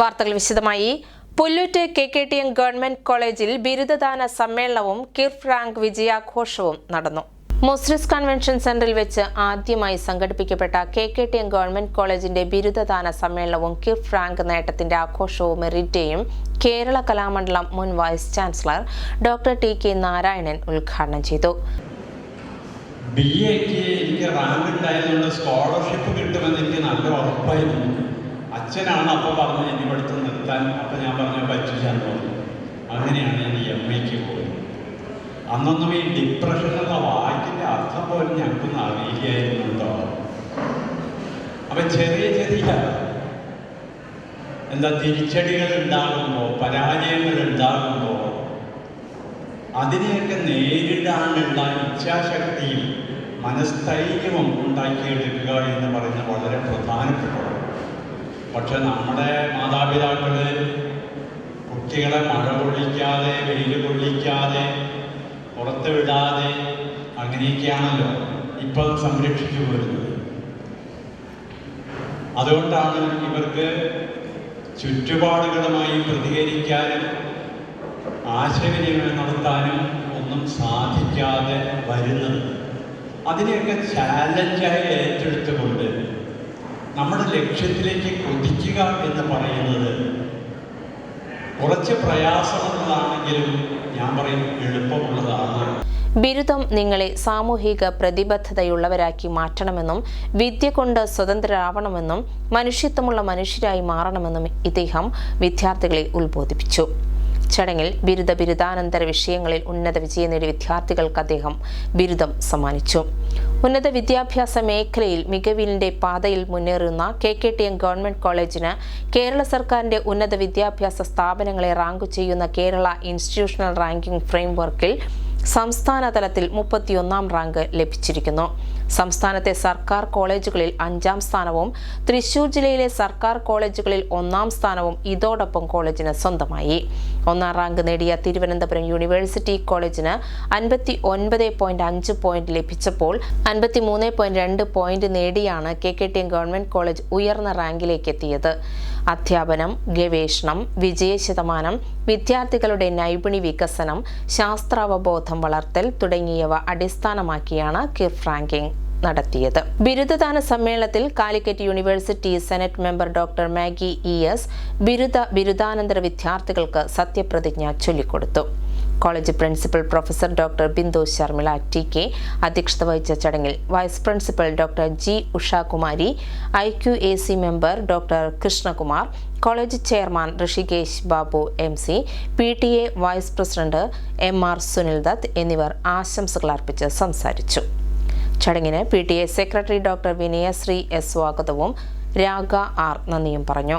വാർത്തകൾ വിശദമായി. Pullut K K T M government കോളേജിൽ ബിരുദദാന സമ്മേളനവും കിർഫ് റാങ്ക് വിജയാഘോഷവും നടന്നു. മുസ്ലിസ് കൺവെൻഷൻ സെന്ററിൽ വെച്ച് ആദ്യമായി സംഘടിപ്പിക്കപ്പെട്ട K K T M government കോളേജിന്റെ ബിരുദദാന സമ്മേളനവും കിർഫ് റാങ്ക് നേട്ടത്തിന്റെ ആഘോഷവും മെറിറ്റ് ഡേയും കേരള കലാമണ്ഡലം മുൻ vice chancellor doctor T K Narayanan ഉദ്ഘാടനം ചെയ്തു. ബി എക്ക് എനിക്ക് റാങ്ക് ഉണ്ടായതുകൊണ്ട് സ്കോളർഷിപ്പ് കിട്ടുമെന്ന് എനിക്ക് നല്ല ഉറപ്പായിരുന്നു. അച്ഛനാണ് അപ്പോൾ പറഞ്ഞത് ഇനി പഠിത്തം നിർത്താൻ അപ്പോൾ ഞാൻ പറഞ്ഞു പറ്റില്ല എന്ന് പറഞ്ഞു അങ്ങനെയാണ് ഞാൻ എം എക്ക് പോയത്. അന്നൊന്നും ഈ ഡിപ്രഷൻ എന്ന വാക്കിന്റെ അർത്ഥം പോലും ഞങ്ങൾക്കൊന്നും അറിയില്ലായിരുന്നുണ്ടോ അപ്പം ചെറിയ ചെറിയ എന്താ തിരിച്ചടികൾ ഉണ്ടാകുമ്പോൾ പരാജയങ്ങൾ ഉണ്ടാകുമ്പോൾ അതിനെയൊക്കെ നേരിടാനുള്ള ഇച്ഛാശക്തിയും മനസ്ഥൈര്യവും ഉണ്ടാക്കിയെടുക്കുക എന്ന് പറയുന്നത് വളരെ പ്രധാനപ്പെട്ടതാണ്. പക്ഷെ നമ്മുടെ മാതാപിതാക്കൾ കുട്ടികളെ മഴ കൊള്ളിക്കാതെ വെയിൽ കൊള്ളിക്കാതെ പുറത്ത് വിടാതെ അങ്ങനെയൊക്കെയാണല്ലോ ഇപ്പോൾ സംരക്ഷിച്ചു വരുന്നത് അതുകൊണ്ടാണ് ഇവർക്ക് ചുറ്റുപാടുകളുമായി പ്രതികരിക്കാനും ആശയവിനിമയം നടത്താനും ഒന്നും സാധിക്കാതെ വരുന്നത്. അതിനെയൊക്കെ ചാലഞ്ചായി ഏറ്റെടുത്തുകൊണ്ട് നമ്മുടെ ലക്ഷ്യത്തിലേക്ക് കൊതിക്കുക എന്ന് പറയുന്നത് കുറച്ച് പ്രയാസമുള്ളതാണെങ്കിലും ഞാൻ പറയും എളുപ്പമുള്ളതാണ്. ബിരുദം നിങ്ങളെ സാമൂഹിക പ്രതിബദ്ധതയുള്ളവരാക്കി മാറ്റണമെന്നും വിദ്യ കൊണ്ട് സ്വതന്ത്രരാവണമെന്നും മനുഷ്യത്വമുള്ള മനുഷ്യരായി മാറണമെന്നും ഇദ്ദേഹം വിദ്യാർത്ഥികളെ ഉത്ബോധിപ്പിച്ചു. ചടങ്ങിൽ ബിരുദ ബിരുദാനന്തര വിഷയങ്ങളിൽ ഉന്നത വിജയം നേടിയ വിദ്യാർത്ഥികൾക്ക് അദ്ദേഹം ബിരുദം സമ്മാനിച്ചു. ഉന്നത വിദ്യാഭ്യാസ മേഖലയിൽ മികവിന്റെ പാതയിൽ മുന്നേറുന്ന K K T M government കോളേജിന് കേരള സർക്കാരിന്റെ ഉന്നത വിദ്യാഭ്യാസ സ്ഥാപനങ്ങളെ റാങ്ക് ചെയ്യുന്ന കേരള ഇൻസ്റ്റിറ്റ്യൂഷണൽ റാങ്കിംഗ് ഫ്രെയിംവർക്കിൽ സംസ്ഥാനതലത്തിൽ മുപ്പത്തിയൊന്നാം റാങ്ക് ലഭിച്ചിരിക്കുന്നു. സംസ്ഥാനത്തെ സർക്കാർ കോളേജുകളിൽ അഞ്ചാം സ്ഥാനവും തൃശൂർ ജില്ലയിലെ സർക്കാർ കോളേജുകളിൽ ഒന്നാം സ്ഥാനവും ഇതോടൊപ്പം കോളേജിന് സ്വന്തമായി. ഒന്നാം റാങ്ക് നേടിയ തിരുവനന്തപുരം യൂണിവേഴ്സിറ്റി കോളേജിന് അൻപത്തി ഒൻപത് പോയിന്റ് അഞ്ച് പോയിന്റ് ലഭിച്ചപ്പോൾ അൻപത്തി മൂന്ന് പോയിന്റ് രണ്ട് പോയിന്റ് നേടിയാണ് K K T M government college ഉയർന്ന റാങ്കിലേക്ക് എത്തിയത് അധ്യാപനം ഗവേഷണം വിജയശതമാനം വിദ്യാർത്ഥികളുടെ നൈപുണി വികസനം ശാസ്ത്രാവബോധം വളർത്തൽ തുടങ്ങിയവ അടിസ്ഥാനമാക്കിയാണ് കിർഫ് റാങ്കിംഗ് നടത്തിയത്. ബിരുദദാന സമ്മേളനത്തിൽ Calicut university senate member doctor Maggie E S ബിരുദ ബിരുദാനന്തര വിദ്യാർത്ഥികൾക്ക് സത്യപ്രതിജ്ഞ ചൊല്ലിക്കൊടുത്തു. College principal professor doctor Bindu Sharmila T K അധ്യക്ഷത വഹിച്ച ചടങ്ങിൽ vice principal doctor G Ushakumari I Q A C member doctor Krishnakumar college chairman Rishikesh Babu M C P T A vice president M R Sunil Dutt എന്നിവർ ആശംസകൾ അർപ്പിച്ച് സംസാരിച്ചു. ചടങ്ങിന് P T A secretary doctor Vinayasree S സ്വാഗതവും Raga R നന്ദിയും പറഞ്ഞു